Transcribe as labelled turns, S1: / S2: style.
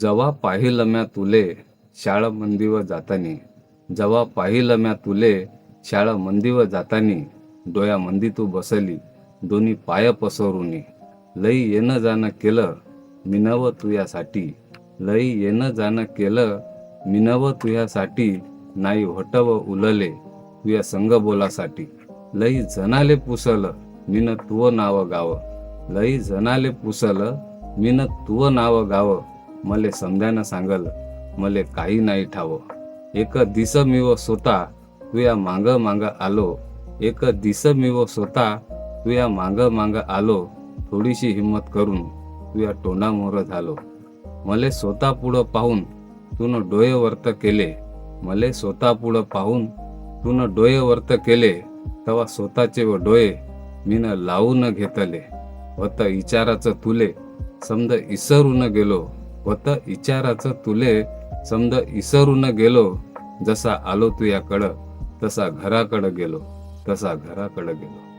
S1: जवा पाहिलं म्या तुले शाळा मंदीवर जातानी जवा पाहिलं म्या तुले शाळा मंदीवर जातानी डोया मंदी तू बसली दोन्ही पाय पसरूनी लई येणं जाणं केलं मिनव तुयासाठी लई येणं जाणं केलं मिनव तुयासाठी नाही होटव उलले तुया संग बोलासाठी लई जनाले पुसलं मिन तुव नाव गाव लई जनाले पुसलं मिन तुव नाव गाव मले समजानं सांगल मले काही नाही ठाव. एक दिस मी व स्वतः तुया मांग मांग आलो. एक दिस मी व स्वतः तुया मांग मांग आलो थोडीशी हिंमत करून तुया तोंडामोर झालो. मले स्वतः पुढं पाहून तुन डोळे वर्त केले. मले स्वतः पुढं पाहून तुन डोळे वर्त केले तेव्हा स्वतःचे व डोळे मीन लावून घेतले. वत इचाराचं तुले समज इसरून गेलो. वत इचाराचं तुले समद इसरून गेलो जसा आलो तुयाकडं तसा घराकडं गेलो तसा घराकडं गेलो.